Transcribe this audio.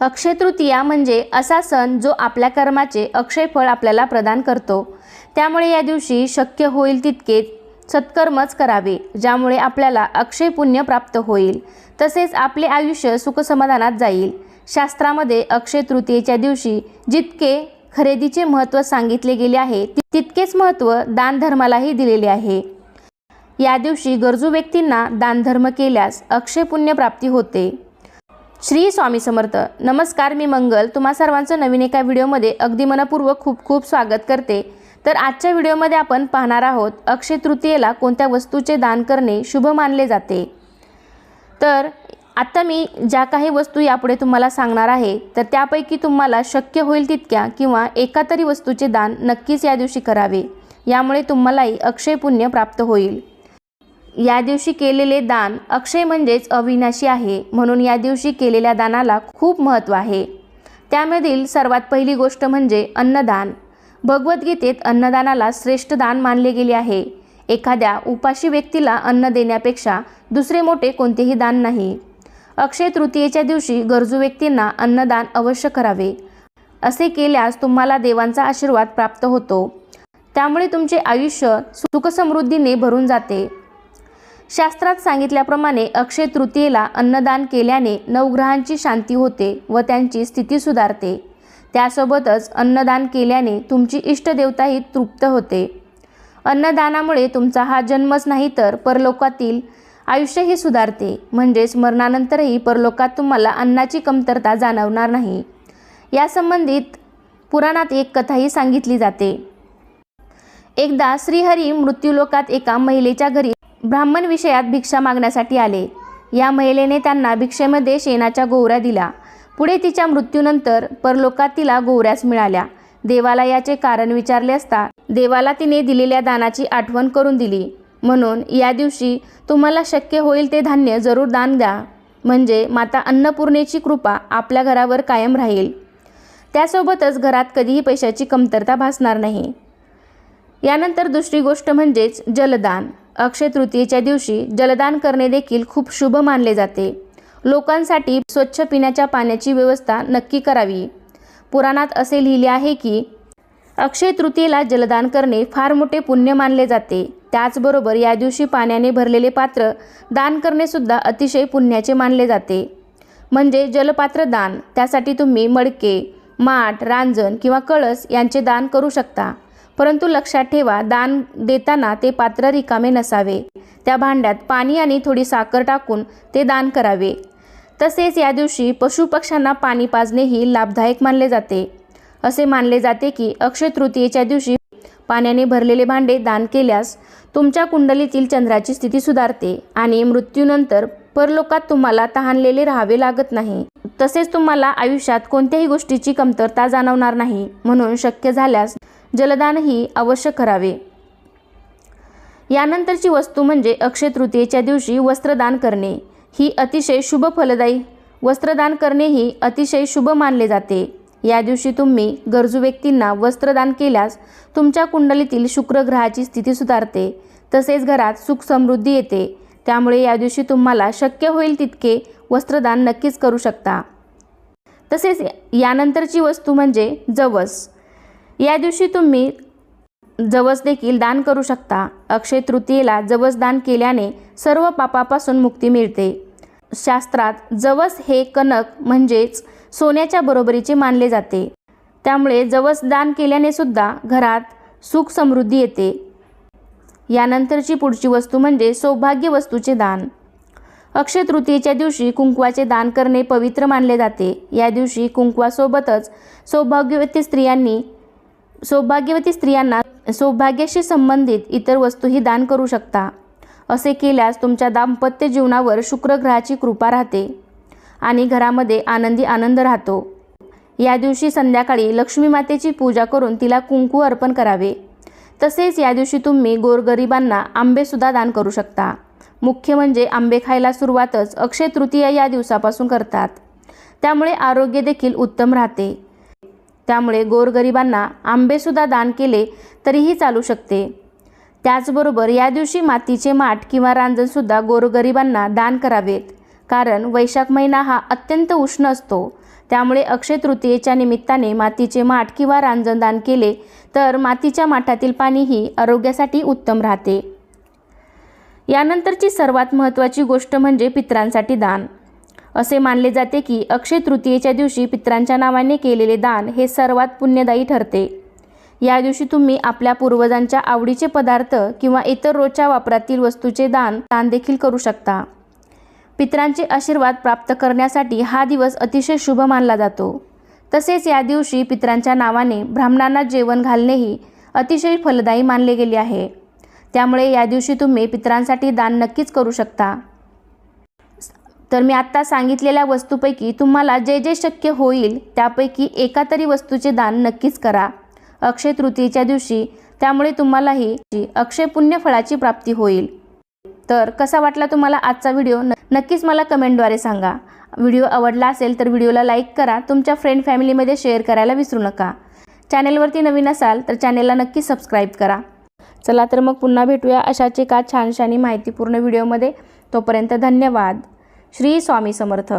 अक्षय तृतीया म्हणजे असा सण जो आपल्या कर्माचे अक्षय फळ आपल्याला प्रदान करतो. त्यामुळे या दिवशी शक्य होईल तितके सत्कर्मच करावे ज्यामुळे आपल्याला अक्षय पुण्य प्राप्त होईल. तसेच आपले आयुष्य सुखसमाधानात जाईल. शास्त्रामध्ये अक्षय तृतीयेच्या दिवशी जितके खरेदीचे महत्त्व सांगितले गेले आहे तितकेच महत्त्व दानधर्मालाही दिलेले आहे. या दिवशी गरजू व्यक्तींना दानधर्म केल्यास अक्षय पुण्य प्राप्ती होते. श्री स्वामी समर्थ. नमस्कार मी मंगल. तुम्हा सर्वांचं नवीन एका व्हिडिओमध्ये अगदी मनपूर्वक खूप खूप स्वागत करते. तर आजच्या व्हिडिओमध्ये आपण पाहणार आहोत अक्षय तृतीयेला कोणत्या वस्तूचे दान करणे शुभ मानले जाते? तर आत्ता मी ज्या काही वस्तू यापुढे तुम्हाला सांगणार आहे तर त्यापैकी तुम्हाला शक्य होईल तितक्या किंवा एका तरी वस्तूचे दान नक्कीच या दिवशी करावे. यामुळे तुम्हालाही अक्षय पुण्य प्राप्त होईल. या दिवशी केलेले दान अक्षय म्हणजेच अविनाशी आहे म्हणून या दिवशी केलेल्या दानाला खूप महत्त्व आहे. त्यामधील सर्वात पहिली गोष्ट म्हणजे अन्नदान. भगवद्गीतेत अन्नदानाला श्रेष्ठ दान मानले गेले आहे. एखाद्या उपाशी व्यक्तीला अन्न देण्यापेक्षा दुसरे मोठे कोणतेही दान नाही. अक्षय तृतीयेच्या दिवशी गरजू व्यक्तींना अन्नदान अवश्य करावे. असे केल्यास तुम्हाला देवांचा आशीर्वाद प्राप्त होतो. त्यामुळे तुमचे आयुष्य सुखसमृद्धीने भरून जाते. शास्त्रात सांगितल्याप्रमाणे अक्षय तृतीयेला अन्नदान केल्याने नवग्रहांची शांती होते व त्यांची स्थिती सुधारते. त्यासोबतच अन्नदान केल्याने तुमची इष्टदेवताही तृप्त होते. अन्नदानामुळे तुमचा हा जन्मच नाही तर परलोकातील आयुष्यही सुधारते. म्हणजेच मरणानंतरही परलोकात तुम्हाला अन्नाची कमतरता जाणवणार नाही. यासंबंधित पुराणात एक कथाही सांगितली जाते. एकदा श्रीहरी मृत्यूलोकात एका महिलेच्या घरी ब्राह्मण विषयात भिक्षा मागण्यासाठी आले. या महिलेने त्यांना भिक्षेमध्ये शेणाच्या गोवऱ्या दिल्या पुढे तिच्या मृत्यूनंतर परलोकात तिला गोवऱ्याच मिळाल्या. देवाला याचे कारण विचारले असता देवाला तिने दिलेल्या दानाची आठवण करून दिली. म्हणून या दिवशी तुम्हाला शक्य होईल ते धान्य जरूर दान द्या. म्हणजे माता अन्नपूर्णेची कृपा आपल्या घरावर कायम राहील. त्यासोबतच घरात कधीही पैशाची कमतरता भासणार नाही. यानंतर दुसरी गोष्ट म्हणजेच जलदान. अक्षय तृतीयेच्या दिवशी जलदान करणे देखील खूप शुभ मानले जाते. लोकांसाठी स्वच्छ पिण्याच्या पाण्याची व्यवस्था नक्की करावी. पुराणात असे लिहिले आहे की अक्षय तृतीयेला जलदान करणे फार मोठे पुण्य मानले जाते. त्याचबरोबर या दिवशी पाण्याने भरलेले पात्र दान करणेसुद्धा अतिशय पुण्याचे मानले जाते. म्हणजे जलपात्र दान. त्यासाठी तुम्ही मडके माठ रांजण किंवा कळस यांचे दान करू शकता. परंतु लक्षात ठेवा दान देताना ते पात्र रिकामे नसावे. त्या भांड्यात पाणी आणि थोडी साखर टाकून ते दान करावे. तसेच या दिवशी पशुपक्ष्यांना पाणी पाजणेही लाभदायक मानले जाते. असे मानले जाते की अक्षय तृतीयेच्या दिवशी पाण्याने भरलेले भांडे दान केल्यास तुमच्या कुंडलीतील चंद्राची स्थिती सुधारते आणि मृत्यूनंतर परलोकात तुम्हाला तहानलेले राहावे लागत नाही. तसेच तुम्हाला आयुष्यात कोणत्याही गोष्टीची कमतरता जाणवणार नाही म्हणून शक्य झाल्यास जलदानही अवश्य करावे. यानंतरची वस्तू म्हणजे अक्षय तृतीयेच्या दिवशी वस्त्रदान करणे. ही अतिशय शुभ फलदायी वस्त्रदान करणे ही अतिशय शुभ मानले जाते. या दिवशी तुम्ही गरजू व्यक्तींना वस्त्रदान केल्यास तुमच्या कुंडलीतील शुक्र ग्रहाची स्थिती सुधारते. तसेच घरात सुख समृद्धी येते. त्यामुळे या दिवशी तुम्हाला शक्य होईल तितके वस्त्रदान नक्कीच करू शकता. तसेच यानंतरची वस्तू म्हणजे जवस. या दिवशी तुम्ही जवस देखील दान करू शकता. अक्षय तृतीयेला जवस दान केल्याने सर्व पापापासून मुक्ती मिळते. शास्त्रात जवस हे कनक म्हणजेच सोन्याच्या बरोबरीचे मानले जाते. त्यामुळे जवस दान केल्याने सुद्धा घरात सुख समृद्धी येते. यानंतरची पुढची वस्तू म्हणजे सौभाग्य वस्तूचे दान. अक्षय तृतीयेच्या दिवशी कुंकवाचे दान करणे पवित्र मानले जाते. या दिवशी कुंकवासोबतच सौभाग्यवती स्त्रियांनी सौभाग्यवती स्त्रियांना सौभाग्याशी संबंधित इतर वस्तूही दान करू शकता. असे केल्यास तुमच्या दाम्पत्य जीवनावर शुक्रग्रहाची कृपा राहते आणि घरामध्ये आनंदी आनंद राहतो. या दिवशी संध्याकाळी लक्ष्मी मातेची पूजा करून तिला कुंकू अर्पण करावे. तसेच या दिवशी तुम्ही गोरगरिबांना आंबेसुद्धा दान करू शकता. मुख्य म्हणजे आंबे खायला सुरुवातच अक्षय तृतीया या दिवसापासून करतात. त्यामुळे आरोग्य देखील उत्तम राहते. त्यामुळे गोरगरिबांना आंबेसुद्धा दान केले तरीही चालू शकते. त्याचबरोबर या दिवशी मातीचे माठ किंवा रांजणसुद्धा गोरगरिबांना दान करावेत. कारण वैशाख महिना हा अत्यंत उष्ण असतो. त्यामुळे अक्षय तृतीयेच्या निमित्ताने मातीचे माठ किंवा रांजण दान केले तर मातीच्या माठातील पाणीही आरोग्यासाठी उत्तम राहते. यानंतरची सर्वात महत्त्वाची गोष्ट म्हणजे पितरांसाठी दान. असे मानले जाते की अक्षय तृतीयेच्या दिवशी पितरांच्या नावाने केलेले दान हे सर्वात पुण्यदायी ठरते. या दिवशी तुम्ही आपल्या पूर्वजांच्या आवडीचे पदार्थ किंवा इतर रोजच्या वापरातील वस्तूचे दान दान देखील करू शकता. पितरांचे आशीर्वाद प्राप्त करण्यासाठी हा दिवस अतिशय शुभ मानला जातो. तसेच या दिवशी पितरांच्या नावाने ब्राह्मणांना जेवण घालणेही अतिशय फलदायी मानले गेले आहे. त्यामुळे या दिवशी तुम्ही पितरांसाठी दान नक्कीच करू शकता. तर मी आत्ता सांगितलेल्या वस्तूपैकी तुम्हाला जे जे शक्य होईल त्यापैकी एका तरी वस्तूचे दान नक्कीच करा. अक्षय तृतीयेच्या दिवशी त्यामुळे तुम्हालाही अक्षय पुण्यफळाची प्राप्ती होईल. तर कसा वाटला तुम्हाला आजचा व्हिडिओ? न नक्कीच मला कमेंटद्वारे सांगा. व्हिडिओ आवडला असेल तर व्हिडिओला लाईक करा. तुमच्या फ्रेंड फॅमिलीमध्ये शेअर करायला विसरू नका. चॅनेलवरती नवीन असाल तर चॅनेलला नक्की सबस्क्राईब करा. चला तर मग पुन्हा भेटूया अशाच एका छानशानी माहितीपूर्ण व्हिडिओमध्ये. तोपर्यंत धन्यवाद. श्री स्वामी समर्थ.